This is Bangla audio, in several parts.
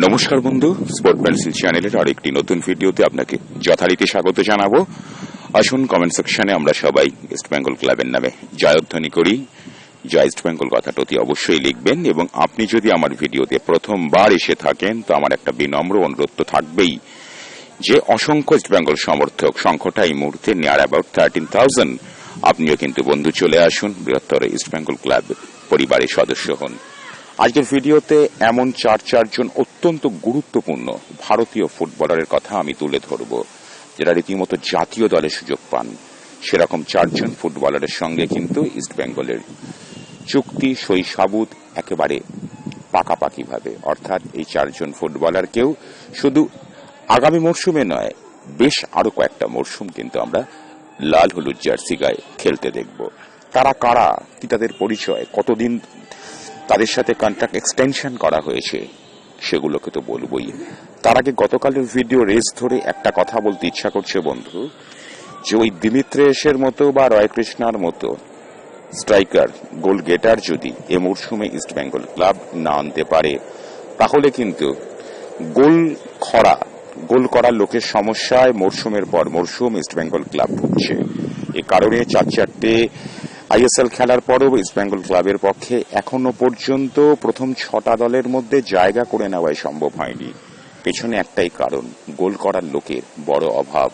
নমস্কার বন্ধু স্পোর্ট পেন্সিল চ্যানেলের আরেকটি নতুন ভিডিওতে আপনাকে যথারীতি স্বাগত জানাব। আসুন কমেন্ট সেকশনে আমরা সবাই ইস্ট বেঙ্গল ক্লাবের নামে জয়ধ্বনি করি। জয় ইস্ট বেঙ্গল কথাটা অতি অবশ্যই লিখবেন এবং আপনি যদি আমার ভিডিওতে প্রথমবার এসে থাকেন, তো আমার একটা বিনম্র অনুরোধ তো থাকবেই যে অসংখ্য ইস্ট বেঙ্গল সমর্থক সংখ্যাটা এই মুহূর্তে নিয়ার অ্যাবাউট থার্টিন থাউজেন্ড আপনিও কিন্তু বন্ধু চলে আসুন, বৃহত্তর ইস্ট বেঙ্গল ক্লাব পরিবারের সদস্য হন। আজকের ভিডিওতে এমন চার চারজন অত্যন্ত গুরুত্বপূর্ণ ভারতীয় ফুটবলারের কথা আমি তুলে ধরব, যারা রীতিমতো জাতীয় দলে সুযোগ পান। সেরকম চারজন ফুটবলারের সঙ্গে কিন্তু ইস্ট বেঙ্গলের চুক্তি সই সাবুত একেবারে পাকাপাকিভাবে। অর্থাৎ এই চারজন ফুটবলারকেও শুধু আগামী মরশুমে নয়, বেশ আরও কয়েকটা মরশুম কিন্তু আমরা লাল হলুদ জার্সি গায়ে খেলতে দেখব। তারা কারা? কি তাদের পরিচয়? কতদিন তাদের সাথে কন্ট্রাক্ট এক্সটেনশন করা হয়েছে। সেগুলোকে তো বলবই। তার আগে গতকালের ভিডিও রেস ধরে একটা কথা বলতে ইচ্ছা করছে বন্ধু, যে ওই দিমিত্রেশের মতো বা রয় কৃষ্ণার মতো স্ট্রাইকার গোল গেটার যদি এ মরশুমে ইস্ট বেঙ্গল ক্লাব না আনতে পারে, তাহলে কিন্তু গোল খরা, গোল করার লোকের সমস্যায় মরশুমের পর মরশুম ইস্ট বেঙ্গল ক্লাব ভুগছে। এ কারণে চার চারটে আইএসএল খেলার পরও ইস্ট বেঙ্গল ক্লাবের পক্ষে এখনও পর্যন্ত প্রথম ছটা দলের মধ্যে জায়গা করে নেওয়াই সম্ভব হয়নি। পেছনে একটাই কারণ, গোল করার লোকের বড় অভাব।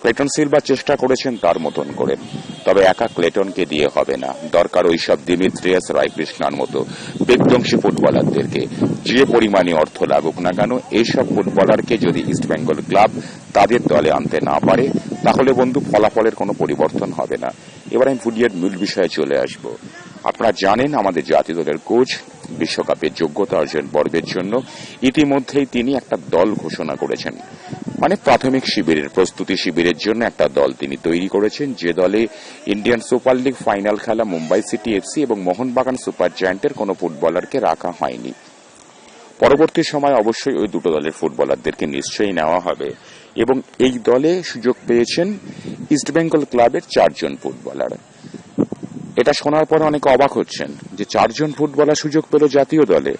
ক্লেটন সিলভা চেষ্টা করেছেন তার মতন করে, তবে একা ক্লেটনকে দিয়ে হবে না। দরকার ওইসব দিমিত্রিয়াস রায়কৃষ্ণার মতো বিধ্বংসী ফুটবলারদেরকে। যে পরিমাণে অর্থ লাগুক না কেন এইসব ফুটবলারকে যদি ইস্টবেঙ্গল ক্লাব তাদের দলে আনতে না পারে তাহলে বন্ধু ফলাফলের কোনো পরিবর্তন হবে না। এবার আমি ফুডিয়ার মূল বিষয়ে চলে আসব। আপনারা জানেন আমাদের জাতীয় দলের কোচ বিশ্বকাপের যোগ্যতা অর্জন পর্বের জন্য ইতিমধ্যেই তিনি একটা দল ঘোষণা করেছেন। মানে প্রাথমিক শিবিরের, প্রস্তুতি শিবিরের জন্য একটা দল তিনি তৈরি করেছেন। যে দলে ইন্ডিয়ান সুপার লিগ ফাইনাল খেলা মুম্বাই সিটি এফসি এবং মোহনবাগান সুপার জায়ান্টের কোনো ফুটবলারকে রাখা হয়নি। পরবর্তী সময় অবশ্যই ওই দুটো দলের ফুটবলারদেরকে নিশ্চয়ই নেওয়া হবে। এবং এই দলে সুযোগ পেয়েছেন ইস্টবেঙ্গল ক্লাবের চারজন ফুটবলার। এটা শোনার পরে অনেকে অবাক হচ্ছেন যে চারজন ফুটবলার সুযোগ পেল জাতীয় দলে।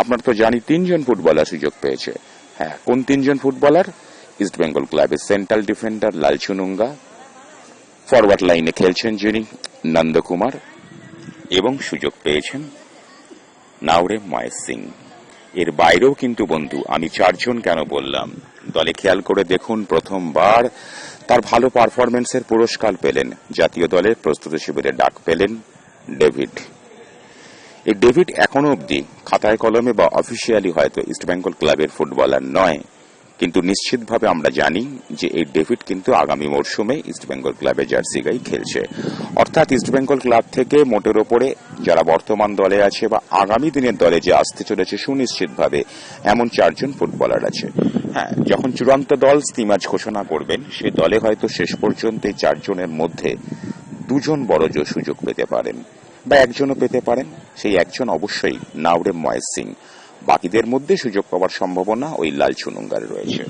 আপনার তো জানি তিনজন ফুটবলার সুযোগ পেয়েছে। হ্যাঁ কোন তিনজন ফুটবলার? ইস্টবেঙ্গল ক্লাবের সেন্ট্রাল ডিফেন্ডার লালচুনুঙ্গা ফরওয়ার্ড লাইনে খেলছেন যিনি নন্দকুমার, এবং সুযোগ পেয়েছেন নাওরে ময়েস সিং। এর বাইরেও কিন্তু বন্ধু, আমি চারজন কেন বললাম? দলে খেয়াল করে দেখুন, প্রথমবার তার ভালো পারফরমেন্সের পুরস্কার পেলেন। জাতীয় দলের প্রস্তুতি শিবিরে ডাক পেলেন ডেভিড। এই ডেভিড এখনও অবধি খাতায় কলমে বা অফিসিয়ালি হয়তো ইস্টবেঙ্গল ক্লাবের ফুটবলার নয়। কিন্তু নিশ্চিতভাবে আমরা জানি যে এই ডেভিড কিন্তু আগামী মরশুমে ইস্টবেঙ্গল ক্লাবে জার্সি গাই খেলছে। অর্থাৎ ইস্টবেঙ্গল ক্লাব থেকে মোটের ওপরে যারা বর্তমান দলে আছে বা আগামী দিনের দলে যে আসতে চলেছে সুনিশ্চিতভাবে এমন চারজন ফুটবলার আছে। হ্যাঁ যখন চূড়ান্ত দল স্টিমাজ ঘোষণা করবেন, সে দলে হয়তো শেষ পর্যন্ত এই চারজনের মধ্যে দুজন বড় সুযোগ পেতে পারেন বা একজনও পেতে পারেন। সেই একজন অবশ্যই নাওরে ময়েস সিং। বাকিদের মধ্যে সুযোগ পাওয়ার সম্ভাবনা ওই লাল চুনুঙ্গার রয়েছে।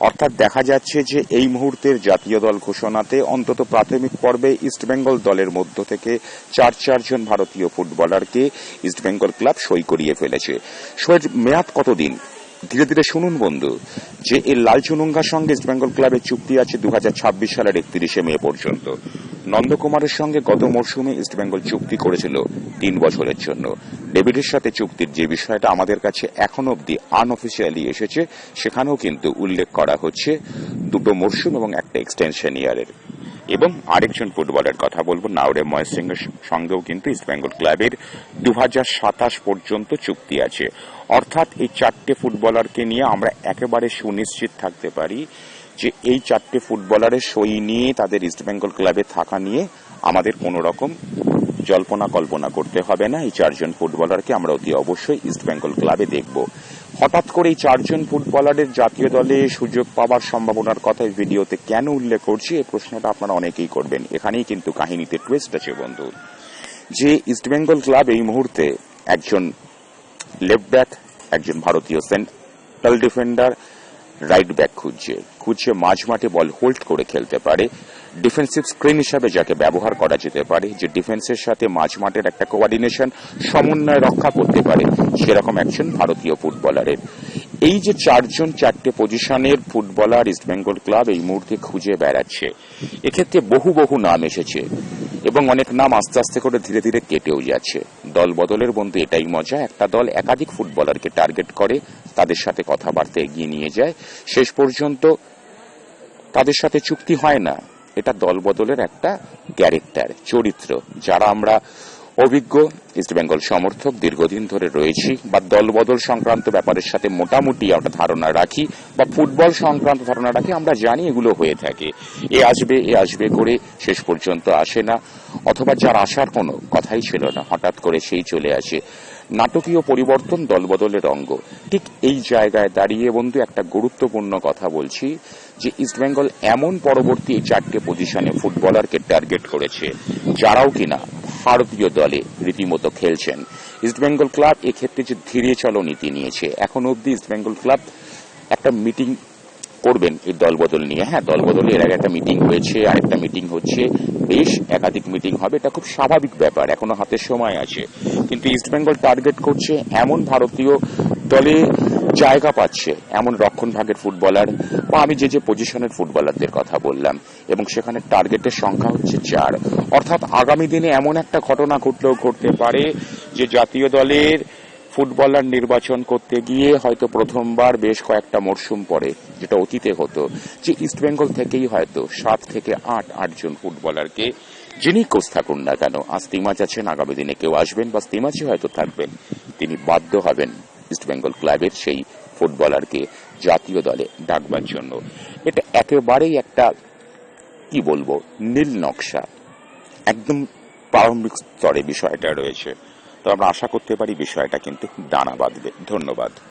অর্থাৎ দেখা যাচ্ছে যে এই মুহূর্তের জাতীয় দল ঘোষণাতে অন্তত প্রাথমিক পর্বে ইস্টবেঙ্গল দলের মধ্য থেকে চার চারজন ভারতীয় ফুটবলারকে ইস্টবেঙ্গল ক্লাব সই করিয়ে ফেলেছে। সইয়ের মেয়াদ কতদিন? ধীরে ধীরে শুনুন বন্ধু, যে এই লাল চুনুঙ্গার সঙ্গে ইস্টবেঙ্গল ক্লাবের চুক্তি আছে দু হাজার ছাব্বিশ সালের একত্রিশে মে পর্যন্ত। নন্দকুমারের সঙ্গে গত মরশুমে ইস্টবেঙ্গল চুক্তি করেছিল তিন বছরের জন্য। ডেভিডের সাথে চুক্তির যে বিষয়টা আমাদের কাছে এখনও অব্দি আনঅফিসিয়ালি এসেছে, সেখানেও কিন্তু উল্লেখ করা হচ্ছে দুটো মরশুম এবং একটা এক্সটেনশন ইয়ারের এবং আরেকজন ফুটবলের কথা বলব, নাওরে ময় সিং এর সঙ্গেও কিন্তু ইস্টবেঙ্গল ক্লাবের দু হাজার সাতাশ পর্যন্ত চুক্তি আছে। অর্থাৎ এই চারটে ফুটবলারকে নিয়ে আমরা একেবারে সুনিশ্চিত থাকতে পারি যে এই চারটে ফুটবলারের সই নিয়ে তাদের ইস্টবেঙ্গল ক্লাবে থাকা নিয়ে আমাদের কোনো রকম জল্পনা কল্পনা করতে হবে না। এই চারজন ফুটবলারকে আমরা অতি অবশ্যই ইস্টবেঙ্গল ক্লাবে দেখব। হঠাৎ করে এই চারজন ফুটবলারের জাতীয় দলে সুযোগ পাওয়ার সম্ভাবনার কথা ভিডিওতে কেন উল্লেখ করছি, এই প্রশ্নটা আপনারা অনেকেই করবেন। এখানেই কিন্তু কাহিনীতে টুইস্ট আছে বন্ধু। যে ইস্টবেঙ্গল ক্লাব এই মুহূর্তে একজন লেফট ব্যাক একজন ভারতীয় সেন্ট্রাল ডিফেন্ডার রাইট ব্যাক খুঁজছে। খুঁজছে মাঝ মাঠে বল হোল্ড করে খেলতে পারে। ডিফেন্সিভ স্ক্রিন হিসাবে যাকে ব্যবহার করা যেতে পারে, যে ডিফেন্সের সাথে মাঝ মাঠের একটা কোঅর্ডিনেশন সমন্বয় রক্ষা করতে পারে। সেরকম একজন ভারতীয় ফুটবলারের এই যে চারজন চারটে পজিশনের ফুটবলার ইস্টবেঙ্গল ক্লাব এই মুহূর্তে খুঁজে বেড়াচ্ছে। এক্ষেত্রে বহু বহু নাম এসেছে। এবং অনেক নাম আস্তে আস্তে করে ধীরে ধীরে কেটেও যাচ্ছে দল বদলের বন্ধু এটাই মজা, একটা দল একাধিক ফুটবলারকে টার্গেট করে তাদের সাথে কথাবার্তা এগিয়ে নিয়ে যায়। শেষ পর্যন্ত তাদের সাথে চুক্তি হয় না। এটা দল বদলের একটা ক্যারেক্টার, চরিত্র। যারা আমরা অভিজ্ঞ ইস্টবেঙ্গল সমর্থক দীর্ঘদিন ধরে রয়েছি বা দলবদল সংক্রান্ত ব্যাপারের সাথে মোটামুটি আমরা ধারণা রাখি বা ফুটবল সংক্রান্ত ধারণা রাখি, আমরা জানি এগুলো হয়ে থাকে। এ আসবে এ আসবে করে শেষ পর্যন্ত আসে না, অথবা যার আসার কোনো কথাই ছিল না, হঠাৎ করে সেই চলে আসে। নাটকীয় পরিবর্তন দলবদলের অঙ্গ। ঠিক এই জায়গায় দাঁড়িয়ে বন্ধু একটা গুরুত্বপূর্ণ কথা বলছি যে ইস্টবেঙ্গল এমন পরবর্তী চারটে পজিশনে ফুটবলারকে টার্গেট করেছে। যারাও কিনা ভারতীয় দলে রীতিমতো খেলছেন। ইস্টবেঙ্গল ক্লাব এক্ষেত্রে যে ধীরে চলো নীতি নিয়েছে, এখন অবধি ইস্টবেঙ্গল ক্লাব একটা মিটিং করবেন এই দলবদল নিয়ে। হ্যাঁ দলবদলে এর আগে একটা মিটিং হয়েছে, আরেকটা মিটিং হচ্ছে, বেশ একাধিক মিটিং হবে, এটা খুব স্বাভাবিক ব্যাপার, এখনও হাতে সময় আছে। কিন্তু ইস্টবেঙ্গল টার্গেট করছে এমন ভারতীয় দলে জায়গা পাচ্ছে এমন রক্ষণ ভাগের ফুটবলার বা আমি যে যে পজিশনের ফুটবলারদের কথা বললাম, এবং সেখানে টার্গেটের সংখ্যা হচ্ছে চার। অর্থাৎ আগামী দিনে এমন একটা ঘটনা ঘটলেও ঘটতে পারে যে জাতীয় দলের ফুটবলার নির্বাচন করতে গিয়ে হয়তো প্রথমবার বেশ কয়েকটা মরশুম পরে, যেটা অতীতে হতো, যে ইস্টবেঙ্গল থেকেই হয়তো সাত থেকে আট আটজন ফুটবলারকে যিনি কোচ থাকুন না কেন? আজ তিমাচ আছেন, আগামী দিনে কেউ আসবেন বা তিমাচই হয়তো থাকবেন, তিনি বাধ্য হবেন। ইস্টবেঙ্গল ক্লাবের সেই ফুটবলারকে জাতীয় দলে ডাকবার জন্য। এটা একেবারেই একটা, কি বলব, নীল নকশা। একদম প্রারম্ভিক স্তরে বিষয়টা রয়েছে। তো আমরা আশা করতে পারি বিষয়টা কিন্তু দানা বাঁধবে ধন্যবাদ।